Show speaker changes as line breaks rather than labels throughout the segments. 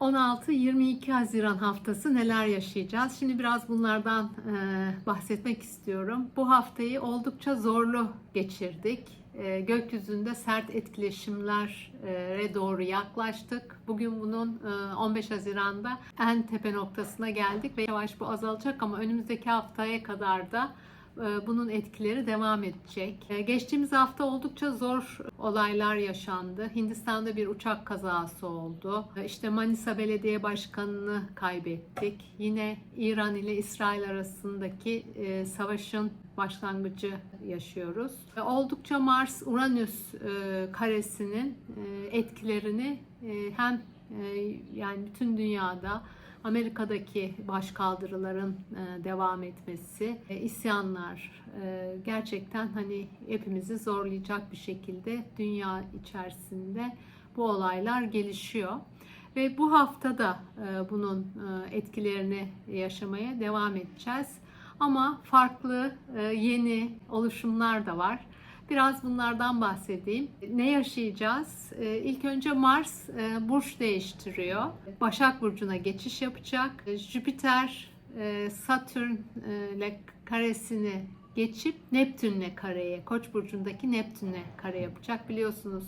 16-22 Haziran haftası neler yaşayacağız? Şimdi biraz bunlardan e, bahsetmek istiyorum. Bu haftayı oldukça zorlu geçirdik. E, gökyüzünde sert etkileşimlere doğru yaklaştık. Bugün bunun e, 15 Haziran'da en tepe noktasına geldik ve yavaş bu azalacak ama önümüzdeki haftaya kadar da bunun etkileri devam edecek. E, Geçtiğimiz hafta oldukça zor olaylar yaşandı. Hindistan'da bir uçak kazası oldu. E, İşte Manisa Belediye Başkanı'nı kaybettik. Yine İran ile İsrail arasındaki e, savaşın başlangıcı yaşıyoruz. E, Oldukça Mars-Uranüs e, karesinin e, etkilerini e, hem e, yani bütün dünyada Amerika'daki başkaldırıların e, devam etmesi, e, isyanlar e, gerçekten hani hepimizi zorlayacak bir şekilde dünya içerisinde bu olaylar gelişiyor. Ve bu haftada bunun etkilerini yaşamaya devam edeceğiz. Ama farklı yeni oluşumlar da var. Biraz bunlardan bahsedeyim. Ne yaşayacağız? Ee, İlk önce Mars e, burç değiştiriyor. Başak Burcu'na geçiş yapacak. Ee, Jüpiter, e, Satürn e, ile karesini geçip Neptün'le kareye, Koç burcundaki Neptün'le kare yapacak. Biliyorsunuz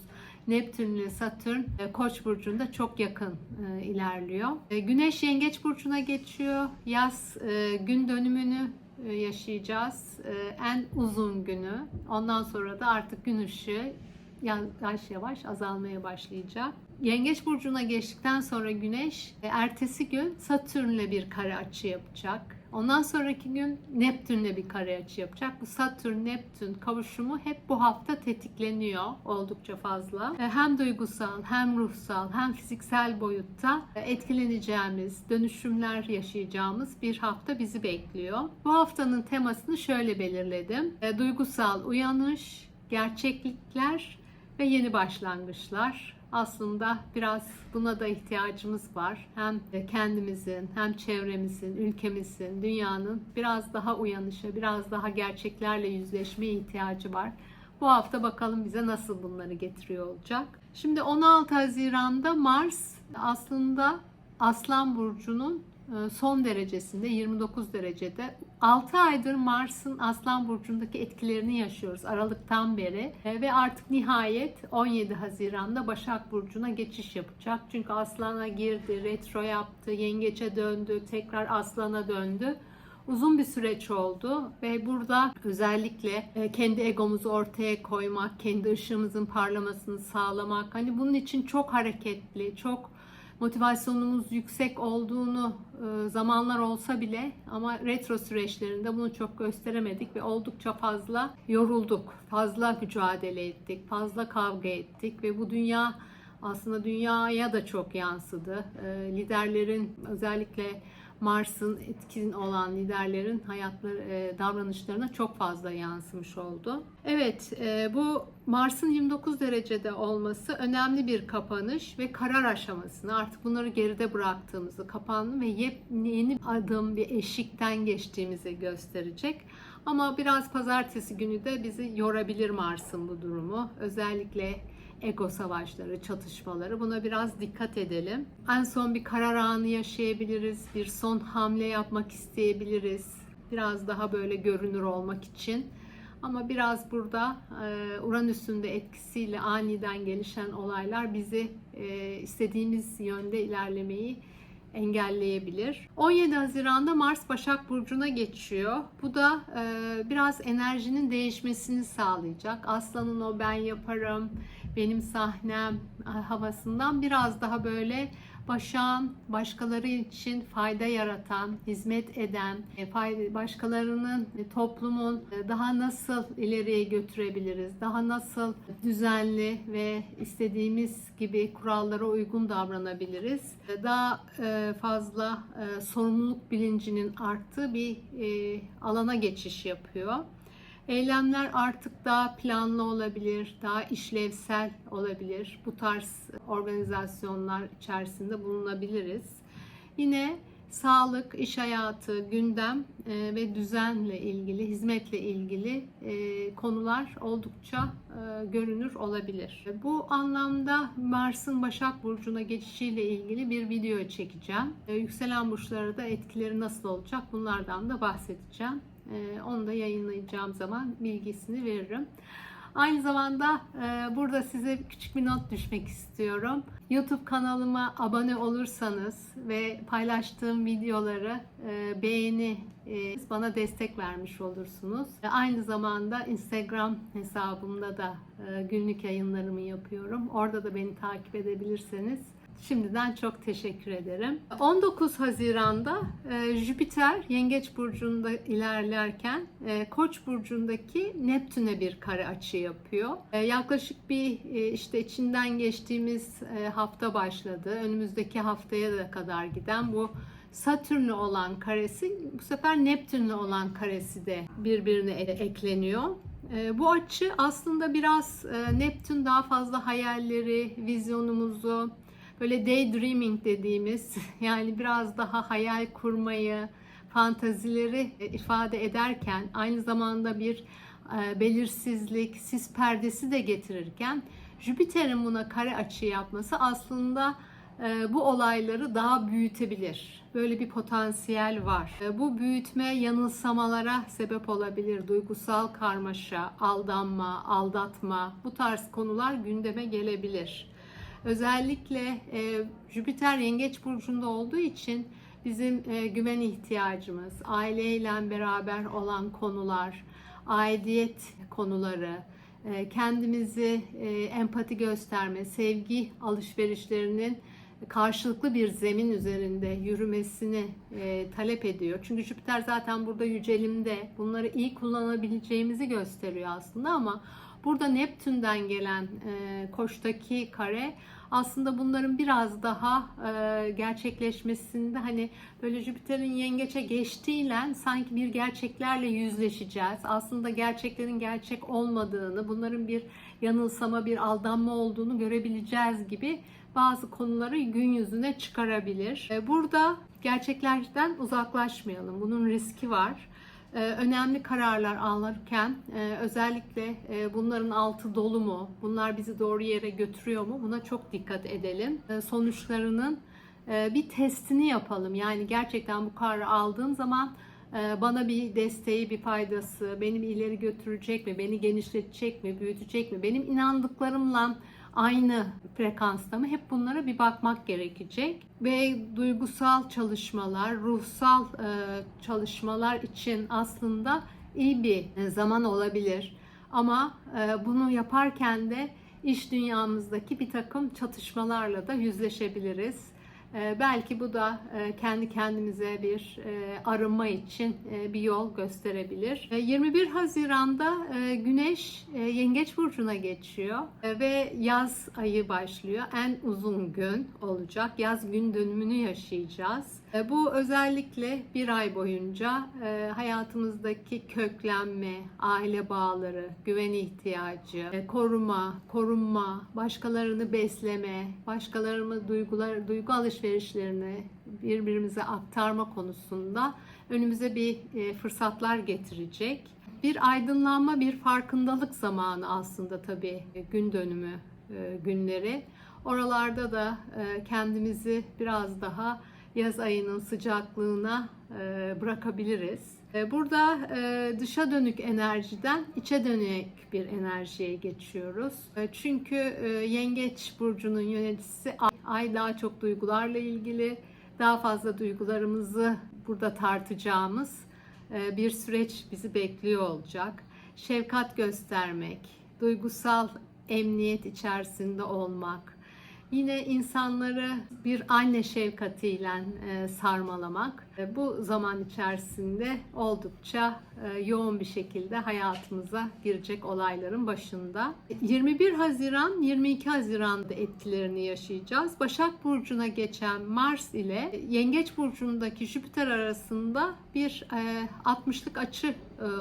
Neptün ile Satürn Koç burcunda çok yakın ilerliyor. Güneş Yengeç burcuna geçiyor. Yaz gün dönümünü yaşayacağız. E, En uzun günü. Ondan sonra da artık gün ışığı yavaş yavaş azalmaya başlayacak. Yengeç burcuna geçtikten sonra Güneş e, ertesi gün Satürn'le bir kare açı yapacak. Ondan sonraki gün Neptün'le bir kare açı yapacak. Bu Satürn-Neptün kavuşumu hep bu hafta tetikleniyor oldukça fazla. E, Hem duygusal, hem ruhsal, hem fiziksel boyutta etkileneceğimiz, dönüşümler yaşayacağımız bir hafta bizi bekliyor. Bu haftanın temasını şöyle belirledim. E, Duygusal uyanış, gerçeklikler ve yeni başlangıçlar. Aslında biraz buna da ihtiyacımız var. Hem kendimizin, hem çevremizin, ülkemizin, dünyanın biraz daha uyanışa, biraz daha gerçeklerle yüzleşmeye ihtiyacı var. Bu hafta bakalım bize nasıl bunları getiriyor olacak. Şimdi 16 Haziran'da Mars aslında Aslan Burcu'nun son derecesinde 29 derecede 6 aydır Mars'ın Aslan Burcu'ndaki etkilerini yaşıyoruz Aralık'tan beri E, ve artık nihayet 17 Haziran'da Başak Burcu'na geçiş yapacak. Çünkü Aslan'a girdi, retro yaptı, yengeçe döndü, tekrar Aslan'a döndü. Uzun bir süreç oldu ve burada özellikle e, kendi egomuzu ortaya koymak, kendi ışığımızın parlamasını sağlamak, hani bunun için çok hareketli, çok motivasyonumuz yüksek olduğunu e, zamanlar olsa bile ama retro süreçlerinde bunu çok gösteremedik ve oldukça fazla yorulduk. Fazla mücadele ettik, fazla kavga ettik ve bu dünya aslında dünyaya da çok yansıdı. E, Liderlerin özellikle Mars'ın etkin olan liderlerin hayatları, e, davranışlarına çok fazla yansımış oldu. Evet, e, bu Mars'ın 29 derecede olması önemli bir kapanış ve karar aşamasını artık bunları geride bıraktığımızı, kapandı ve yeni adım bir eşikten geçtiğimizi gösterecek. Ama biraz pazartesi günü de bizi yorabilir Mars'ın bu durumu. Özellikle ego savaşları, çatışmaları. Buna biraz dikkat edelim. En son bir karar anı yaşayabiliriz. Bir son hamle yapmak isteyebiliriz. Biraz daha böyle görünür olmak için. Ama biraz burada e, Uranüs'ün de etkisiyle aniden gelişen olaylar bizi e, istediğimiz yönde ilerlemeyi engelleyebilir. 17 Haziran'da Mars Başak Burcu'na geçiyor. Bu da e, biraz enerjinin değişmesini sağlayacak. Aslanın o ben yaparım, benim sahnem havasından biraz daha böyle başağın başkaları için fayda yaratan, hizmet eden, başkalarının, toplumun daha nasıl ileriye götürebiliriz, daha nasıl düzenli ve istediğimiz gibi kurallara uygun davranabiliriz, daha fazla sorumluluk bilincinin arttığı bir alana geçiş yapıyor. Eylemler artık daha planlı olabilir, daha işlevsel olabilir. Bu tarz organizasyonlar içerisinde bulunabiliriz. Yine sağlık, iş hayatı, gündem e, ve düzenle ilgili, hizmetle ilgili e, konular oldukça e, görünür olabilir. Bu anlamda Mars'ın Başak Burcu'na geçişiyle ilgili bir video çekeceğim. Yükselen burçlara da etkileri nasıl olacak bunlardan da bahsedeceğim. Onu da yayınlayacağım zaman bilgisini veririm. Aynı zamanda e, burada size küçük bir not düşmek istiyorum. YouTube kanalıma abone olursanız ve paylaştığım videoları e, beğeni e, bana destek vermiş olursunuz. E, aynı zamanda Instagram hesabımda da e, günlük yayınlarımı yapıyorum. Orada da beni takip edebilirseniz Şimdiden çok teşekkür ederim. 19 Haziran'da e, Jüpiter Yengeç burcunda ilerlerken e, Koç burcundaki Neptün'e bir kare açı yapıyor. E, yaklaşık bir işte içinden geçtiğimiz hafta başladı. Önümüzdeki haftaya da kadar giden bu Satürn'le olan karesi bu sefer Neptün'le olan karesi de birbirine ekleniyor. Bu açı aslında biraz Neptün daha fazla hayalleri, vizyonumuzu, böyle daydreaming dediğimiz yani biraz daha hayal kurmayı, fantazileri e, ifade ederken aynı zamanda bir e, belirsizlik, sis perdesi de getirirken Jüpiter'in buna kare açı yapması aslında e, bu olayları daha büyütebilir. Böyle bir potansiyel var. Bu büyütme yanılsamalara sebep olabilir. Duygusal karmaşa, aldanma, aldatma bu tarz konular gündeme gelebilir. Özellikle e, Jüpiter Yengeç burcunda olduğu için bizim e, güven ihtiyacımız, aileyle beraber olan konular, aidiyet konuları, e, kendimizi e, empati gösterme, sevgi alışverişlerinin karşılıklı bir zemin üzerinde yürümesini e, talep ediyor. Çünkü Jüpiter zaten burada yücelimde bunları iyi kullanabileceğimizi gösteriyor aslında ama burada Neptün'den gelen e, koçtaki kare aslında bunların biraz daha e, gerçekleşmesinde hani böyle Jüpiter'in yengeçe geçtiğiyle sanki bir gerçeklerle yüzleşeceğiz. Aslında gerçeklerin gerçek olmadığını, bunların bir yanılsama, bir aldanma olduğunu görebileceğiz gibi bazı konuları gün yüzüne çıkarabilir. E, Burada gerçeklerden uzaklaşmayalım. Bunun riski var. E, Önemli kararlar alırken e, özellikle e, bunların altı dolu mu? Bunlar bizi doğru yere götürüyor mu? Buna çok dikkat edelim. E, Sonuçlarının e, bir testini yapalım. Yani gerçekten bu kararı aldığım zaman bana bir desteği, bir faydası, beni ileri götürecek mi, beni genişletecek mi, büyütecek mi, benim inandıklarımla aynı frekansta mı? Hep bunlara bir bakmak gerekecek. Ve duygusal çalışmalar, ruhsal e, çalışmalar için aslında iyi bir zaman olabilir. Ama e, bunu yaparken de iş dünyamızdaki bir takım çatışmalarla da yüzleşebiliriz. E, Belki bu da e, kendi kendimize bir e, arınma için e, bir yol gösterebilir. E, 21 Haziran'da e, Güneş Yengeç burcuna geçiyor ve yaz ayı başlıyor. En uzun gün olacak. Yaz gün dönümünü yaşayacağız. E, Bu özellikle bir ay boyunca e, hayatımızdaki köklenme, aile bağları, güven ihtiyacı, e, koruma, korunma, başkalarını besleme, başkalarını duygular, duygu alışverişlerini birbirimize aktarma konusunda önümüze bir fırsatlar getirecek. Bir aydınlanma, bir farkındalık zamanı aslında tabii gün dönümü günleri. Oralarda da kendimizi biraz daha yaz ayının sıcaklığına e, bırakabiliriz. E, Burada e, dışa dönük enerjiden içe dönük bir enerjiye geçiyoruz. Çünkü Yengeç burcunun yöneticisi Ay. Daha çok duygularla ilgili, daha fazla duygularımızı burada tartacağımız bir süreç bizi bekliyor olacak. Şefkat göstermek, duygusal emniyet içerisinde olmak, Yine insanları bir anne şefkatiyle e, sarmalamak e, bu zaman içerisinde oldukça e, yoğun bir şekilde hayatımıza girecek olayların başında. 21 Haziran 22 Haziran'da etkilerini yaşayacağız. Başak Burcu'na geçen Mars ile Yengeç Burcu'ndaki Jüpiter arasında bir 60'lık açı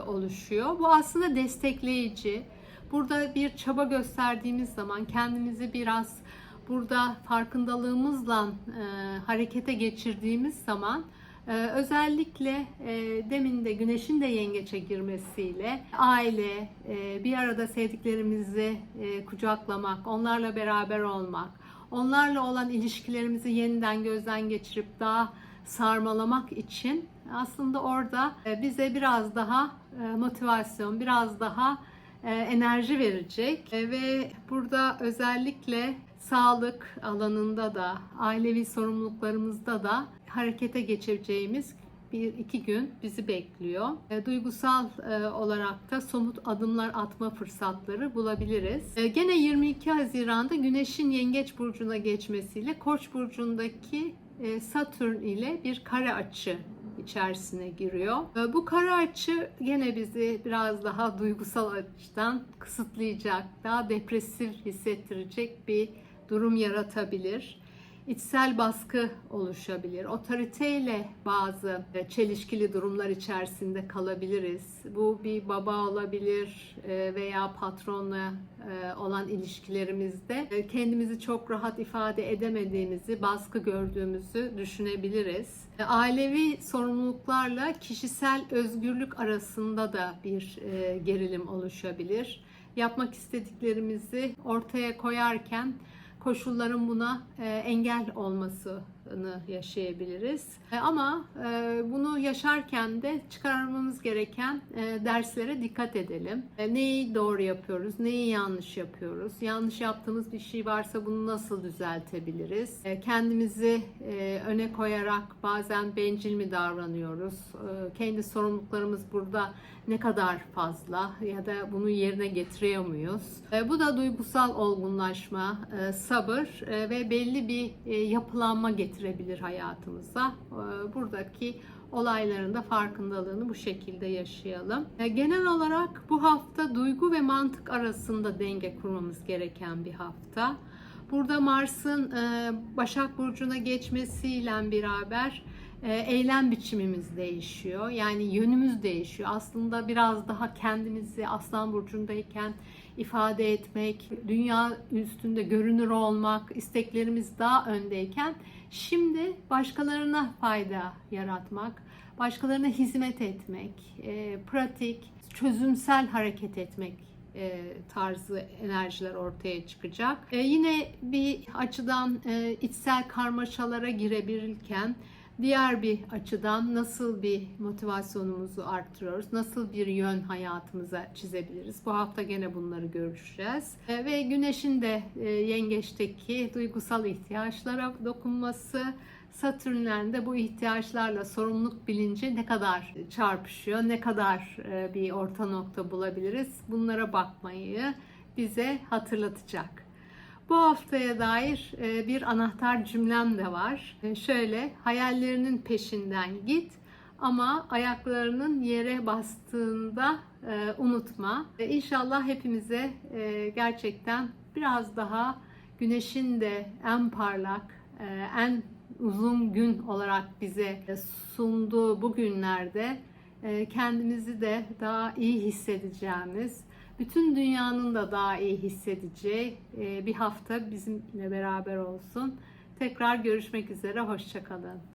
oluşuyor. Bu aslında destekleyici. Burada bir çaba gösterdiğimiz zaman kendimizi biraz burada farkındalığımızla e, harekete geçirdiğimiz zaman e, özellikle e, demin de güneşin de yengeçe girmesiyle aile, e, bir arada sevdiklerimizi e, kucaklamak, onlarla beraber olmak, onlarla olan ilişkilerimizi yeniden gözden geçirip daha sarmalamak için aslında orada e, bize biraz daha e, motivasyon, biraz daha enerji verecek E, ve burada özellikle sağlık alanında da ailevi sorumluluklarımızda da harekete geçireceğimiz bir iki gün bizi bekliyor. E, duygusal e, olarak da somut adımlar atma fırsatları bulabiliriz. E, gene 22 Haziran'da Güneş'in Yengeç burcuna geçmesiyle Koç burcundaki e, Satürn ile bir kare açı içerisine giriyor. E, Bu kara açı gene bizi biraz daha duygusal açıdan kısıtlayacak, daha depresif hissettirecek bir durum yaratabilir. İçsel baskı oluşabilir. Otoriteyle bazı e, çelişkili durumlar içerisinde kalabiliriz. Bu bir baba olabilir e, veya patronla e, olan ilişkilerimizde kendimizi çok rahat ifade edemediğimizi, baskı gördüğümüzü düşünebiliriz. Ailevi sorumluluklarla kişisel özgürlük arasında da bir gerilim oluşabilir. Yapmak istediklerimizi ortaya koyarken koşulların buna e, engel olmasını yaşayabiliriz. E, ama e, bunu yaşarken de çıkarmamız gereken e, derslere dikkat edelim. Neyi doğru yapıyoruz, neyi yanlış yapıyoruz? Yanlış yaptığımız bir şey varsa bunu nasıl düzeltebiliriz? Kendimizi öne koyarak bazen bencil mi davranıyoruz? Kendi sorumluluklarımız burada ne kadar fazla ya da bunu yerine getiriyor muyuz? Bu da duygusal olgunlaşma, sabır ve belli bir yapılanma getirebilir hayatımıza. E, buradaki olayların da farkındalığını bu şekilde yaşayalım. E, Genel olarak bu hafta duygu ve mantık arasında denge kurmamız gereken bir hafta. Burada Mars'ın e, Başak Burcu'na geçmesiyle beraber e, eylem biçimimiz değişiyor. Yani yönümüz değişiyor. Aslında biraz daha kendimizi Aslan Burcu'ndayken ifade etmek, dünya üstünde görünür olmak, isteklerimiz daha öndeyken şimdi başkalarına fayda yaratmak, başkalarına hizmet etmek, e, pratik, çözümsel hareket etmek e, tarzı enerjiler ortaya çıkacak. E, yine bir açıdan e, içsel karmaşalara girebilirken diğer bir açıdan nasıl bir motivasyonumuzu arttırıyoruz, nasıl bir yön hayatımıza çizebiliriz. Bu hafta gene bunları görüşeceğiz. E, ve güneşin de e, yengeçteki duygusal ihtiyaçlara dokunması, Satürn'den de bu ihtiyaçlarla sorumluluk bilinci ne kadar çarpışıyor, ne kadar e, bir orta nokta bulabiliriz bunlara bakmayı bize hatırlatacak. Bu haftaya dair e, bir anahtar cümlem de var. E, Şöyle, hayallerinin peşinden git ama ayaklarının yere bastığında e, unutma. İnşallah hepimize gerçekten biraz daha güneşin de en parlak, en uzun gün olarak bize sunduğu bu günlerde kendimizi de daha iyi hissedeceğimiz, bütün dünyanın da daha iyi hissedeceği e, bir hafta bizimle beraber olsun. Tekrar görüşmek üzere, hoşçakalın.